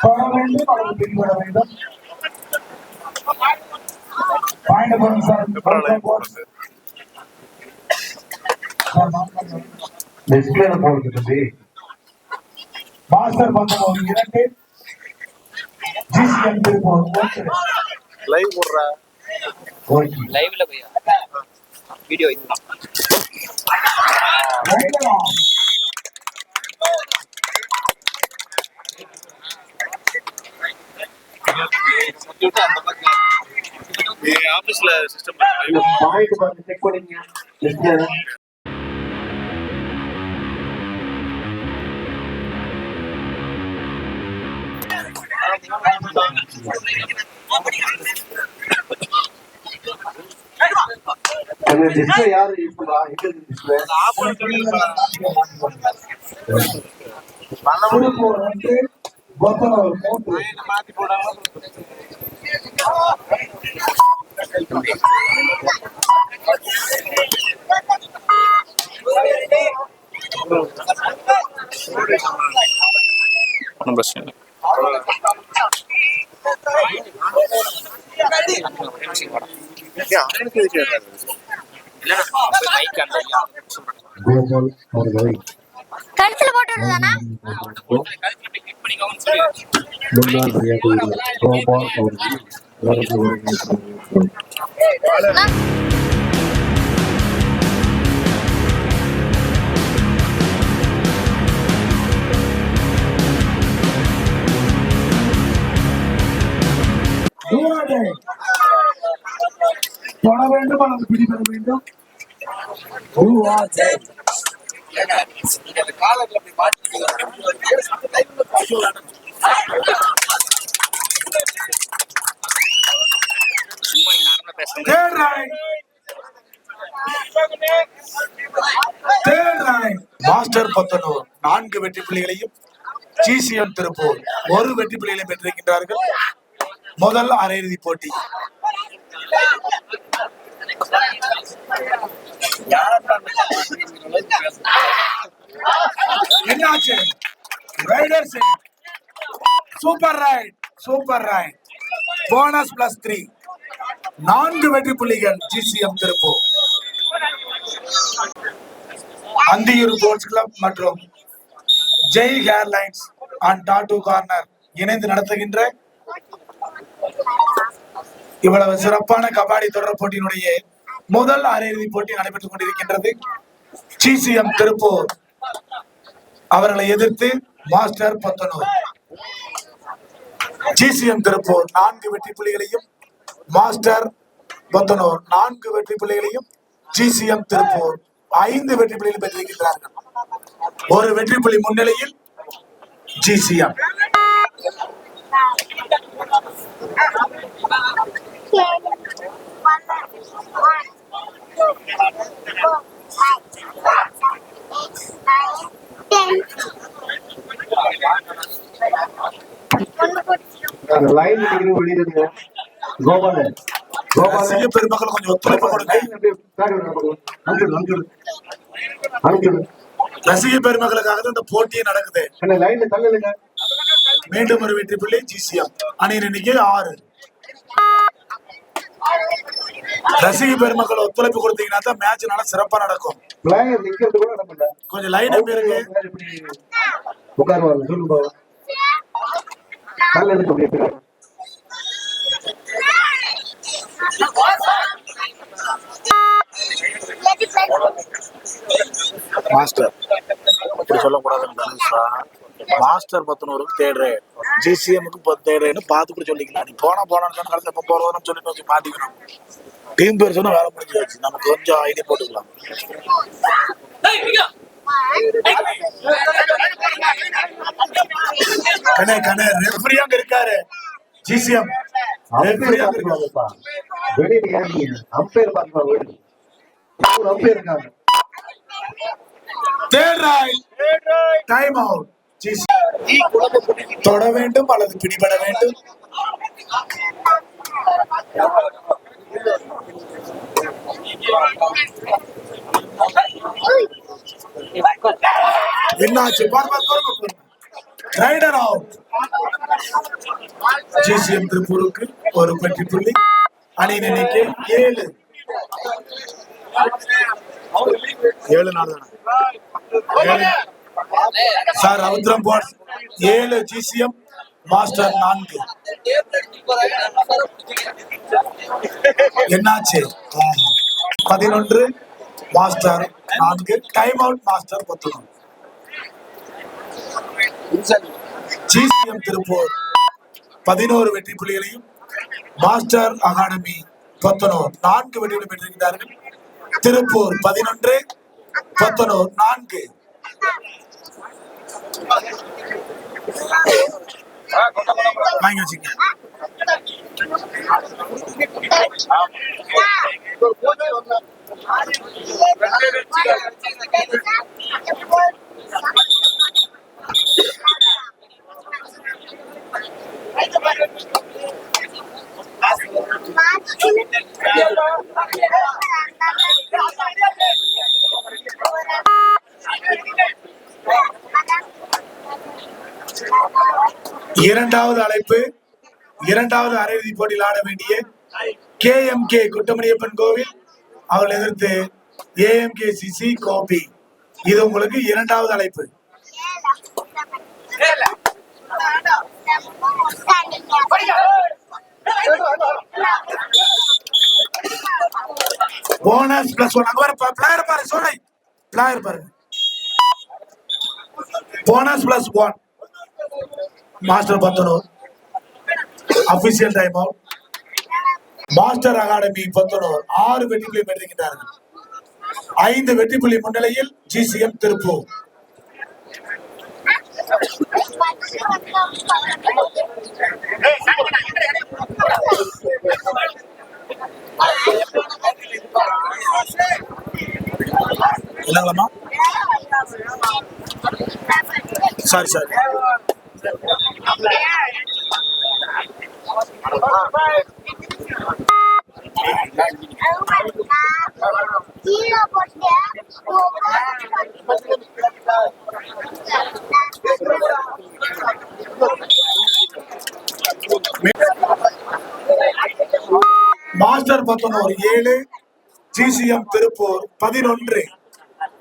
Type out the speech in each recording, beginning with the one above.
தொட வேண்டும் அல்லது பின்பட வேண்டும் பாயிண்ட் சார் டிஸ்பிளேல போடுது தம்பி மாஸ்டர் பக்கம் ஒரு இரண்டு ஜிசிஎம் லைவ் போடுற ஓகே லைவ்ல போய் வீடியோ ஆபீஸ்ல சிஸ்டம் செக் பண்ணிங்க. டிஸ்பிளே யாரு யூஸ் பண்றா? எங்க டிஸ்பிளே ஒன்று கொத்தனூர் மூன்று. மாத்தி போடாம ஒன்றும் பிரச்சனை இல்லை கோபால் அவர்களை கழுத்துல போட்டு விடுதானா முன்னாள் விளையாட்டு கோபால் அவர்கள் தொட வேண்டும் அல்லது பிடிபெற வேண்டும் மூவாவது சும்மா நீ மாஸ்டர் பத்தனூர் நான்கு வெற்றி புள்ளிகளையும் ஜிசிஎம் திருப்பூர் ஒரு வெற்றி புள்ளிகளையும் பெற்றிருக்கின்றார்கள். முதல் அரையிறுதி போட்டி. என்னாச்சு? Raiders super raid super raid bonus plus three நான்கு வெற்றி புள்ளிகள் GCM Tiruppur. Anthiyur sports club மற்றும் Jai hairlines and tattoo corner இணைந்து நடத்துகின்ற இவ்வளவு சிறப்பான கபாடி தொடர் போட்டியினுடைய முதல் அரையிறுதி போட்டி நடைபெற்றுக் கொண்டிருக்கின்றது ஜிசிஎம் திருப்பூர். அவர்களை எதிர்த்து மாஸ்டர் பத்தனூர். ஜிசிஎம் திருப்பூர் நான்கு வெற்றி புள்ளிகளையும் மாஸ்டர் பத்தனூர். நான்கு வெற்றி புள்ளிகளையும் ஜிசிஎம் திருப்பூர். ஐந்து வெற்றி பிள்ளைகளை பெற்றிருக்கிறார்கள் ஒரு வெற்றி புள்ளி முன்னிலையில் ஜிசிஎம் லைன் டிகிரி வெளியிடுங்க. கோபால் கோபால் ரசிக பெருமக்கள் கொஞ்சம் ஒத்துழைப்பு கொடுங்க. பெருமக்களுக்காக தான் இந்த போட்டியே நடக்குது. அந்த லைன்ல தள்ளுங்க மீண்டும் ஒரு வெற்றி புள்ளி ஜிசிஎம் அணியின் எண்ணிக்கை ஆறு. ரசிக பெருமக்கள் ஒத்துழைப்பு கொடுத்தீங்கன்னா தான் மேட்ச் நல்லா சிறப்பா நடக்கும். பிளேயர் நிக்கிறது கூட நம்ம இல்ல. கொஞ்சம் லைன் எப்படி உட்காருவாங்க சொல்லுங்க மாஸ்டர் இப்படி சொல்லக்கூடாதுன்னு தனுஷா மாஸ்டர் பத்தனூருக்கு தேடுறேன் ஜிசிஎம்க்கு பத்து தேடுறேன்னு பார்த்து கூட சொல்லிக்கலாம். நீ போனா போனான்னு சொன்னா கடைசி எப்போ போறதுன்னு சொல்லிட்டு வச்சு மாட்டிக்கணும் டீம் பேர் சொன்னா வேலை முடிஞ்சாச்சு. நம்ம கொஞ்சம் ஐடியா போட்டுக்கலாம். கண்ணே கண்ணே ரெஃபரியா அங்க இருக்காரு. ஜிசிஎம் ஒரு இருக்காங்க. டைம் அவுட் தொட வேண்டும் அல்லது பிடிபட வேண்டும்? என்னாச்சு. ரைடர் அவுட் ஜிசிஎம் திருப்பூருக்கு. ஒரு வெற்றி புள்ளி. அணியின் எண்ணிக்கை ஏழு. ஏழு நாள் தானே? ஏழு. சார் ரவுத்ரம் போர்ட் ஏழு ஜிசிஎம் மாஸ்டர் நான்கு. என்னாச்சு? பதினொன்று மாஸ்டர் நான்கு. டைம் அவுட் மாஸ்டர் பத்தொன்று ஜிசிஎம் திருப்பூர். பதினோரு வெற்றி புள்ளிகளையும் மாஸ்டர் அகாடமி பத்தனூர் நான்கு வெற்றிகளை பெற்றிருக்கிறார்கள். திருப்பூர் பதினொன்று பத்தனூர் நான்கு. வாங்கி வச்சுங்க. இரண்டாவது அழைப்பு இரண்டாவது அரையிறுதி போட்டியில் ஆட வேண்டிய கே எம் கே குட்டமணியப்பன் கோவில். அவர்கள் எதிர்த்து ஏஎம்கே சிசி கோபி. இது உங்களுக்கு இரண்டாவது அழைப்பு. போனஸ் பிளஸ் ஒன் அங்க பாரு பிளாயர் பாரு சோனை பிளாயர் பாரு bonus plus one master Pathanur official time out master academy Pathanur ஆறு வெற்றி புள்ளி பெற்றிருக்கிறார்கள் ஐந்து வெற்றி புள்ளி முன்னிலையில் ஜிசிஎம் திருப்பூர் இல்லைங்களாம்மா சாரி சாரி கீழே போட்டு மாஸ்டர் பத்தனூர் ஏழு ஜிசிஎம் திருப்பூர் பதினொன்று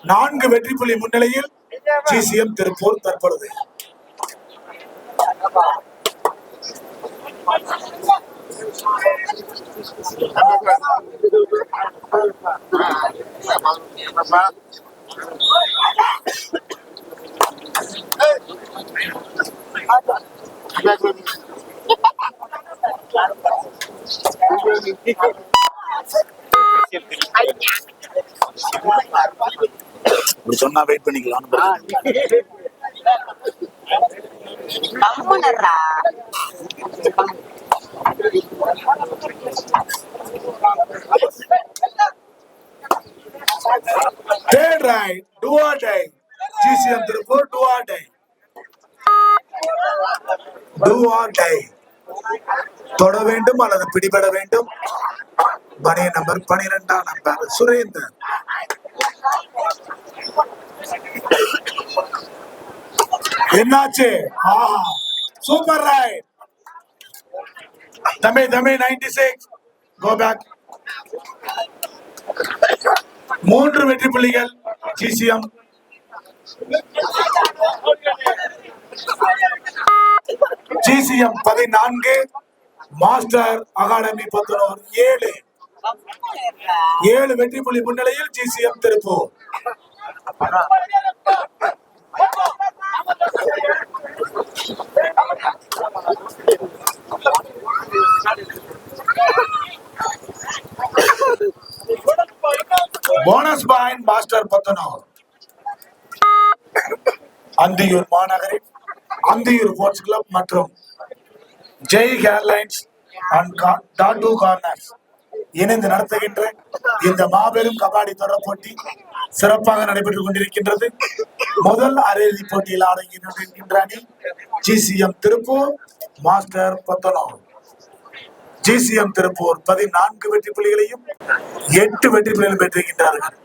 நான்கு வெற்றி புள்ளி முன்னிலையில் ஜிசிஎம் திருப்பூர் தற்பொழுது. இப்படி சொன்னா வெயிட் பண்ணிக்கலாம் கம்முனர்றா do or die GCM Tiruppur do or die do or die தொட வேண்டும் அல்லது பிடிபட வேண்டும். பணிய நம்பர் பனிரெண்டாம் நம்பர் சுரேந்தர். என்னாச்சு? சூப்பர் ரைட் தம்பி தம்பி நைன்டி சிக்ஸ் கோ பேக் மூன்று வெற்றி புள்ளிகள். ஜிசிஎம் ஜிசிஎம் பதினான்கு மாஸ்டர் அகாடமி பத்தனூர் ஏழு. ஏழு வெற்றி புள்ளி முன்னிலையில் GCM Tiruppur. Bonus point master Pathanur Anthiyur மாநகரின் அந்தியூர் ஸ்போர்ட்ஸ் கிளப் மற்றும் Jai airlines and tattoo corners இணைந்து நடத்துகின்ற இந்த மாபெரும் கபாடி தொடர் போட்டி சிறப்பாக நடைபெற்றுக் கொண்டிருக்கின்றது. முதல் அரையிறுதி போட்டியில் ஆடுகின்ற அணி GCM Tiruppur master Pathanur GCM Tiruppur பதினான்கு வெற்றி புள்ளிகளையும் எட்டு வெற்றி புள்ளிகளும் பெற்றிருக்கின்றார்கள்.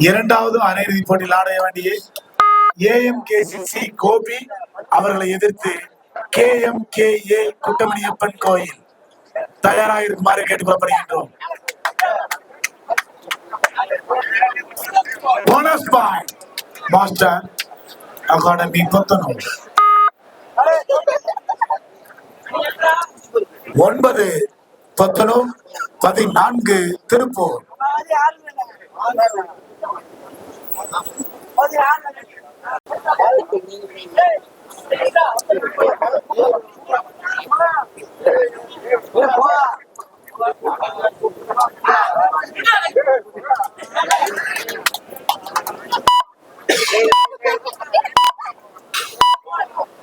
இரண்டாவது அரையிறுதி போட்டியில் ஆட வேண்டிய ஏஎம்கேசிசி கோபி அவர்களை எதிர்த்து ஏ குட்டமணியப்பன் கோயில் தயாராக இருக்குமாறு கேட்டுக்கொள்ளப்படுகின்றோம் போனஸ் பாயிண்ட் மாஸ்டர் அகாடமி புத்தனம் ஒன்பது பத்தனம் பதினான்கு திருப்பூர்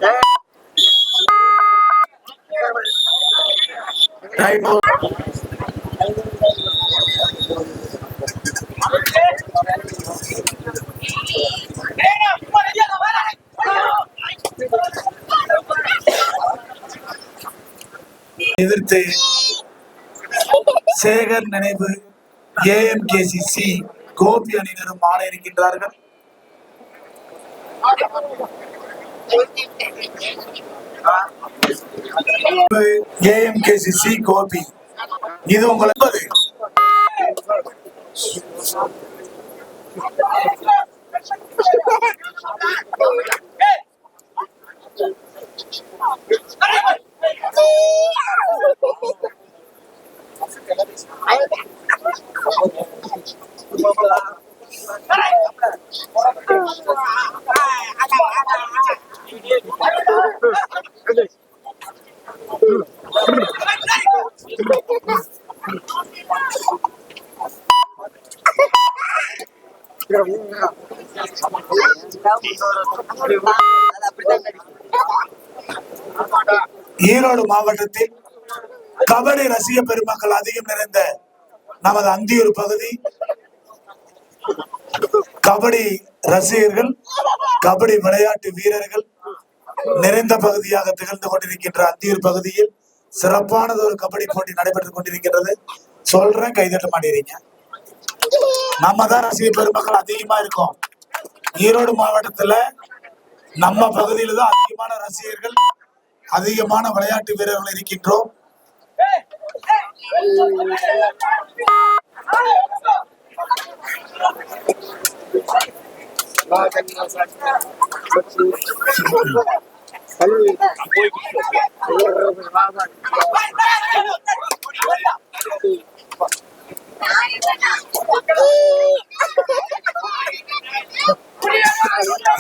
Yeah. எதிர்த்து சேகர் நினைவு ஏஎம்கேசிசி கோபி அணியினரும் ஆட இருக்கின்றார்கள். ஏஎம்கேசிசி கோபி இது உங்களுக்கு ஈரோடு மாவட்டத்தில் கபடி ரசிக பெருமக்கள் அதிகம் நிறைந்த நமது அந்தியூர் பகுதி கபடி ரசிகர்கள் கபடி விளையாட்டு வீரர்கள் நிறைந்த பகுதியாக திகழ்ந்து கொண்டிருக்கின்ற அந்தியூர் பகுதியில் சிறப்பானது ஒரு கபடி போட்டி நடைபெற்றுக் கொண்டிருக்கின்றது சொல்றேன் கைதட்ட மாட்டேறீங்க நம்ம தான் ரசிக பெருமக்கள் அதிகமா இருக்கோம் ஈரோடு மாவட்டத்துல நம்ம பகுதியில தான் அதிகமான ரசிகர்கள் அதிகமான விளையாட்டு வீரர்கள் இருக்கின்றோம்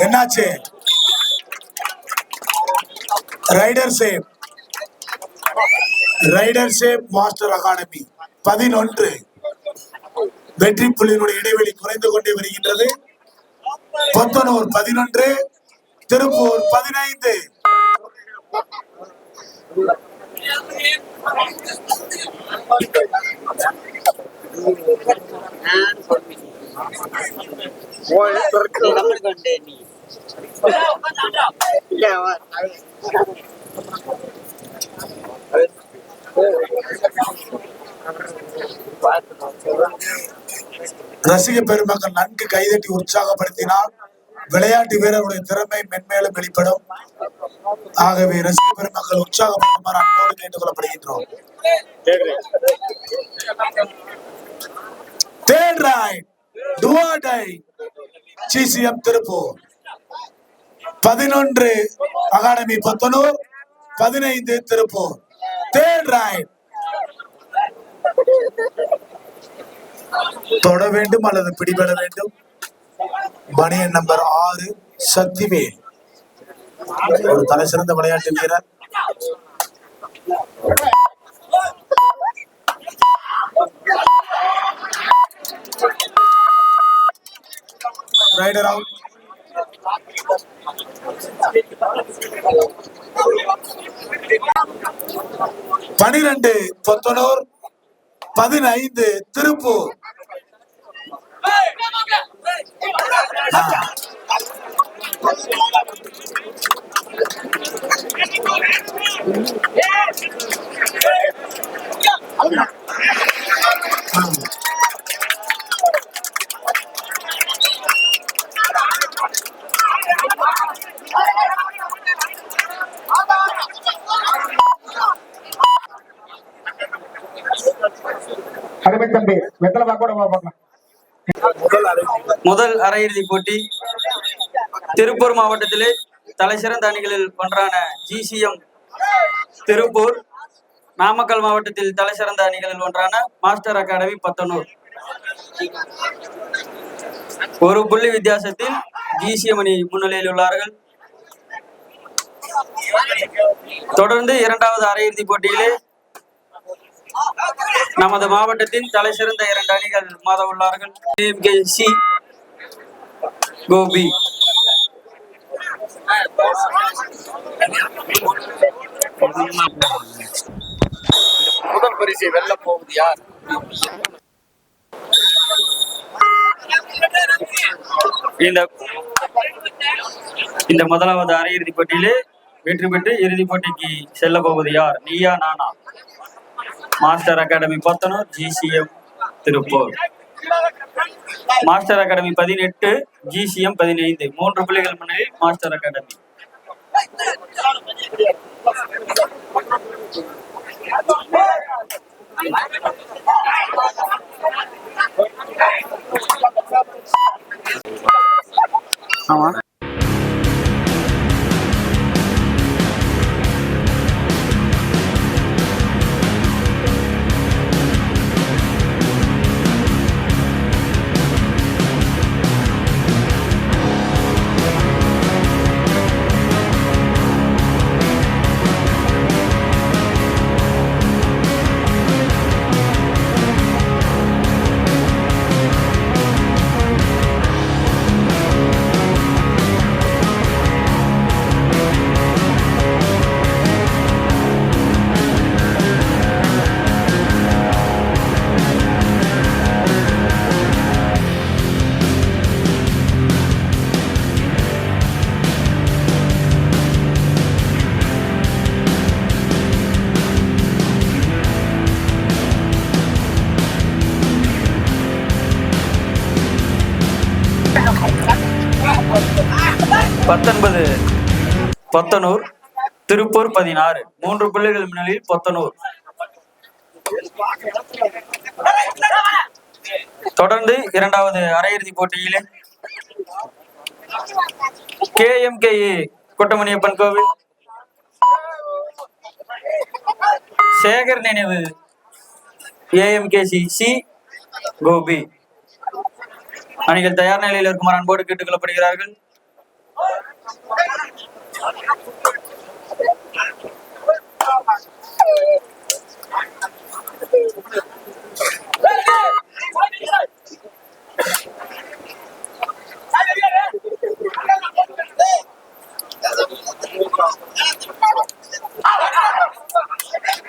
என்னாச்சு? Raider safe raider safe master academy பதினொன்று. வெற்றி புள்ளியினுடைய இடைவெளி குறைந்து கொண்டே வருகின்றது. கொத்தனூர் பதினொன்று திருப்பூர் பதினைந்து. ரசிக பெருமக்கள் நன்கு கைதட்டி உற்சாகப்படுத்தினால் விளையாட்டு வீரர்களுடைய திறமை மென்மேலும் வெளிப்படும். ஆகவே ரசிக பெருமக்கள் உற்சாகப்படுமாறு அன்போடு கேட்டுக் கொள்ளப்படுகின்றோம் தேர்ட் திருப்பூர் பதினொன்று அகாடமி பத்தனூர் பதினைந்து திருப்பூர் தேர்ட் ரைட் தொட வேண்டும் அல்லது பிடிபட வேண்டும்? மணியன் நம்பர் ஆறு சக்திவேல் ஒரு தலை சிறந்த விளையாட்டு வீரர். ரைடர் அவுட் பனிரெண்டு பொத்தனூர் பதினைந்து திருப்பூர். அருமை தம்பி வெத்தலை பாக்க கூட போகலாம் முதல் அறிவு முதல் அரையிறுதி போட்டி திருப்பூர் மாவட்டத்திலே தலைசிறந்த அணிகளில் ஒன்றான ஜிசிஎம் திருப்பூர் நாமக்கல் மாவட்டத்தில் தலைசிறந்த அணிகளில் ஒன்றான மாஸ்டர் அகாடமி பத்தனூர். ஒரு புள்ளி வித்தியாசத்தில் ஜிசிஎம் அணி முன்னிலையில் உள்ளார்கள். தொடர்ந்து இரண்டாவது அரையிறுதி போட்டியிலே நமது மாவட்டத்தின் தலைசிறந்த இரண்டு அணிகள் மாத உள்ளார்கள். சி கோபி. முதல் பரிசை வெல்ல போவது யார்? இந்த இந்த முதலாவது அரையிறுதி போட்டியிலே வெற்றி பெற்று இறுதிப் போட்டிக்கு செல்ல போவது யார்? நீயா நானா? Master academy Pathanur GCM Tiruppur. Master academy பதினெட்டு ஜிசிஎம் பதினைந்து. மூன்று பிள்ளைகள் முன்னிலையில் மாஸ்டர் அகாடமி ஆமா. பொத்தனூர் திருப்பூர் பதினாறு. மூன்று புள்ளிகள் முன்னிலையில் பொத்தனூர். தொடர்ந்து இரண்டாவது அரையிறுதி போட்டியிலே கே எம் கே குட்டமணியப்பன் கோவில். சேகர் நினைவு ஏஎம்கேசி சி கோபி. அணிகள் தயார் நிலையில் இருக்குமாறு அன்போடு கேட்டுக் கொள்ளப்படுகிறார்கள்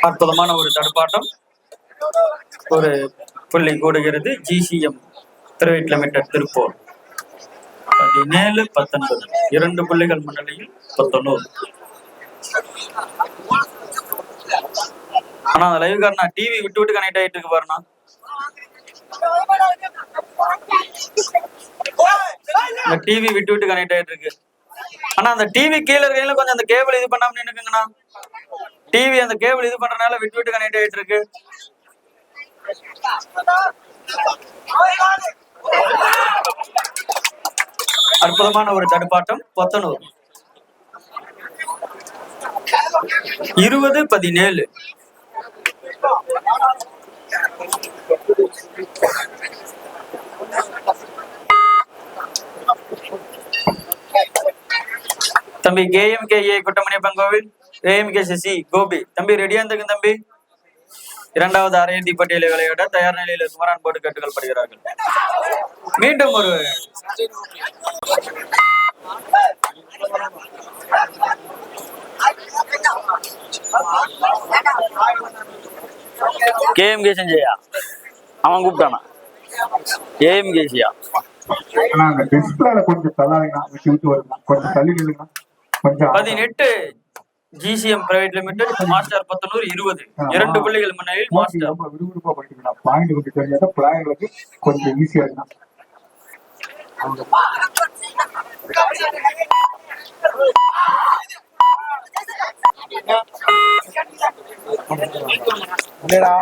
அற்புதமான ஒரு தடுப்பாட்டம். ஒரு புள்ளி கூடுகிறது. GCM private limited Tiruppur. பதினேழு பத்தொன்பது. இரண்டு புள்ளிகள் முன்னிலையில் பத்தொன்னூறு ஆனா அந்த லைவ் காரணா டிவி விட்டு விட்டு கனெக்ட் ஆயிட்டு இருக்கு பாருண்ணா. இந்த டிவி விட்டு விட்டு கனெக்ட் ஆயிட்டு இருக்கு. ஆனா அந்த டிவி கீழே இருக்கையில கொஞ்சம் அந்த கேபிள் இது பண்ணாம நின்னுக்குங்கண்ணா. டிவி அந்த கேபிள் இது பண்றதுனால விட்டு விட்டு கனெக்ட் ஆயிட்டு இருக்கு. அற்புதமான ஒரு தடுப்பாட்டம் பொத்தனூர் இருபது பதினேழு. தம்பி கேஎம் கே ஏ குட்டமணியப்பன் கோவில். AM K Sasi Gopi. தம்பி ரெடியா இருந்துங்க தம்பி? இரண்டாவது அரையிறுதி பட்டியலை விளையாட தயார் நிலையில் இருக்குமாறு அன்போடு கேட்டுக்கொள்ளப்படுகிறார்கள் மீண்டும் ஒரு கேஎம் கே சஞ்சயா? அவன் கூப்பிட்டானா? ஏஎம் கேசியா பதினெட்டு. GCM private limited master Pathanur இருபது. இரண்டு புள்ளிகள் முன்னிலையில் மாஸ்டர் ரொம்ப விறுவிறுப்பா படிக்கணும் பாயிண்ட் கொஞ்சம் தெரிஞ்சா பிள்ளைங்களுக்கு கொஞ்சம் ஈஸியா இருக்கும் இல்லடா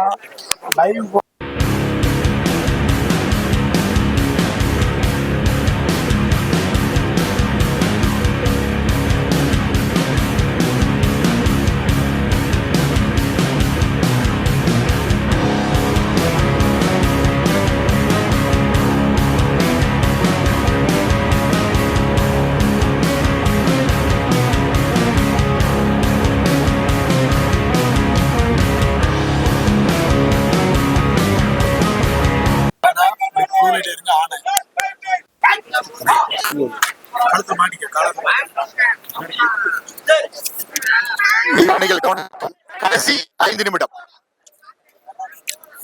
லைவ்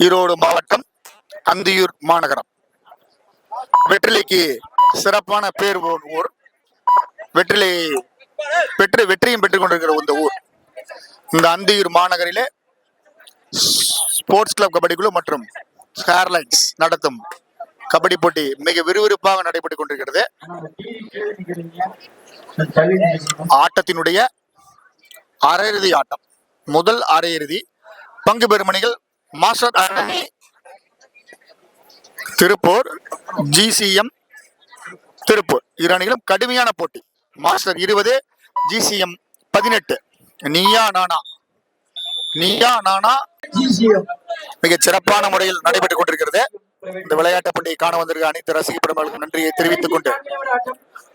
ஈரோடு மாவட்டம் அந்தியூர் மாநகரம். வெற்றிலைக்கு சிறப்பான பேர் ஊர். வெற்றிலை வெற்றி வெற்றியும் பெற்றுக் கொண்டிருக்கிற இந்த ஊர். இந்த அந்தியூர் மாநகரிலே ஸ்போர்ட்ஸ் கிளப் கபடி குழு மற்றும் ஸ்கேர்லைன்ஸ் நடத்தும் கபடி போட்டி மிக விறுவிறுப்பாக நடைபெற்றுக் கொண்டிருக்கிறது. ஆட்டத்தினுடைய அரையிறுதி ஆட்டம். முதல் அரையிறுதி பங்கு பெறும் master academy Tiruppur GCM Tiruppur. இரு அணிகளும் கடுமையான போட்டி. மாஸ்டர் இருபது ஜிசிஎம் பதினெட்டு. நீயா நானா? நீயா நானா? மிக சிறப்பான முறையில் நடைபெற்றுக் கொண்டிருக்கிறது. இந்த விளையாட்டு போட்டியை காண வந்திருக்க அனைத்து ரசிக பெருமக்களுக்கும் நன்றியை தெரிவித்துக் கொண்டு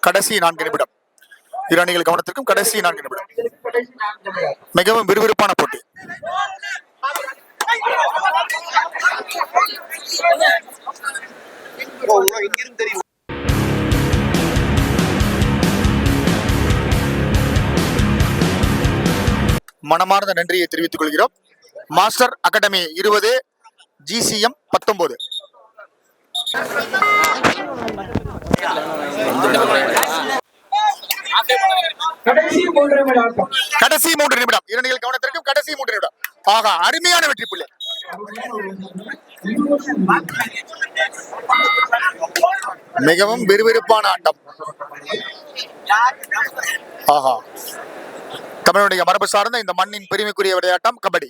கடைசி நான்கு நிமிடம். இரு அணிகள் கவனத்திற்கும் கடைசி நான்கு நிமிடம். மிகவும் விறுவிறுப்பான போட்டி. மனமார்ந்த நன்றியை தெரிவித்துக் கொள்கிறோம். மாஸ்டர் அகாடமி இருபது ஜிசிஎம் பத்தொன்பது. கடைசி மூன்று நிமிடம். கடைசி மூன்று நிமிடம். இரணிகள் கவனத்திற்கும் கடைசி மூன்று நிமிடம். ஆகா அருமையான வெற்றி புள்ளி. மிகவும் விறுவிறுப்பான ஆட்டம். ஆஹா தமிழுடைய மரபு சார்ந்த இந்த மண்ணின் பெருமைக்குரிய விளையாட்டம் கபடி.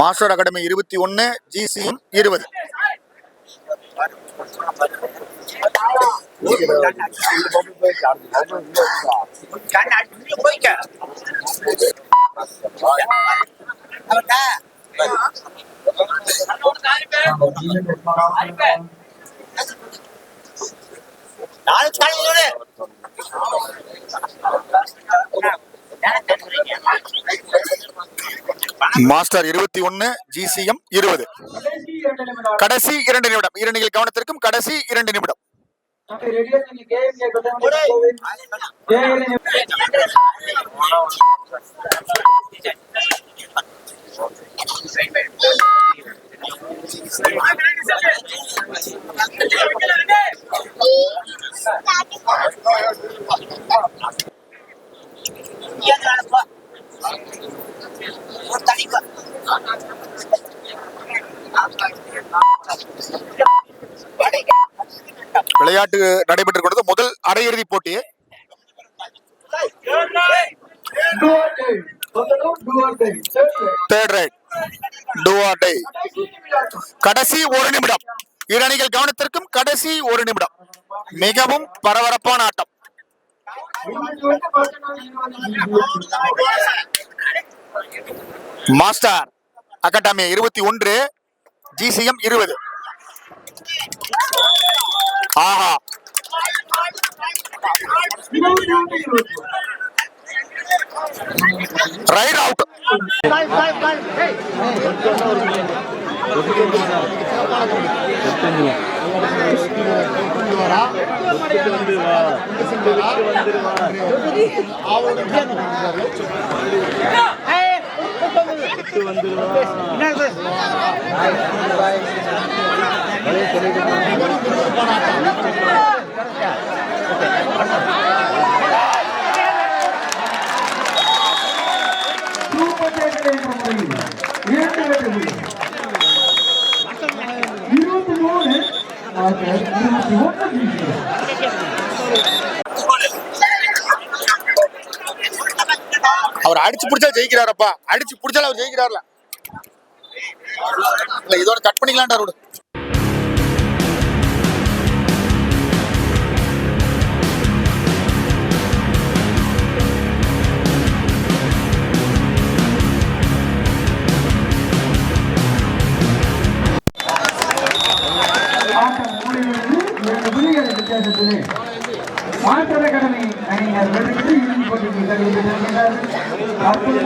மாஸ்டர் அகாடமி இருபத்தி ஒன்னு ஜிசிஎம் இருபது. நாலு சாலை மாஸ்டர் இருபத்தி ஒன்னு ஜிசிஎம் இருபது. கடைசி இரண்டு நிமிடம். கடைசி இரண்டு நிமிடம் கவனத்திற்கும் கடைசி இரண்டு நிமிடம். ரெடியா நீங்க கேஎம்கே கொண்டாந்து விளையாட்டு நடைபெற்றுக் கொண்டது முதல் அரையிறுதி போட்டி கடைசி ஒரு நிமிடம். இரு அணிகள் கவனத்திற்கும் கடைசி ஒரு நிமிடம். மிகவும் பரபரப்பான ஆட்டம். மாஸ்டர் அகாடமி இருபத்தி ஒன்று ஜிசிஎம் இருபது. ஆஹா. ரைட் அவுட் இருபத்தி அடிச்சு பிடிச்சா ஜெயிக்கிறாரப்பா. அடிச்சு பிடிச்சாலும் அவர் ஜெயிக்கிறார்ல. இல்ல இதோட கட் பண்ணிக்கலாம்டா ரோடு. ஆட்டம் முடிவடைந்து இரண்டு புள்ளிகள் வித்தியாசத்திலே மாஸ்டர் அகாடமி அணியினர் வெற்றி பெற்று তারপরে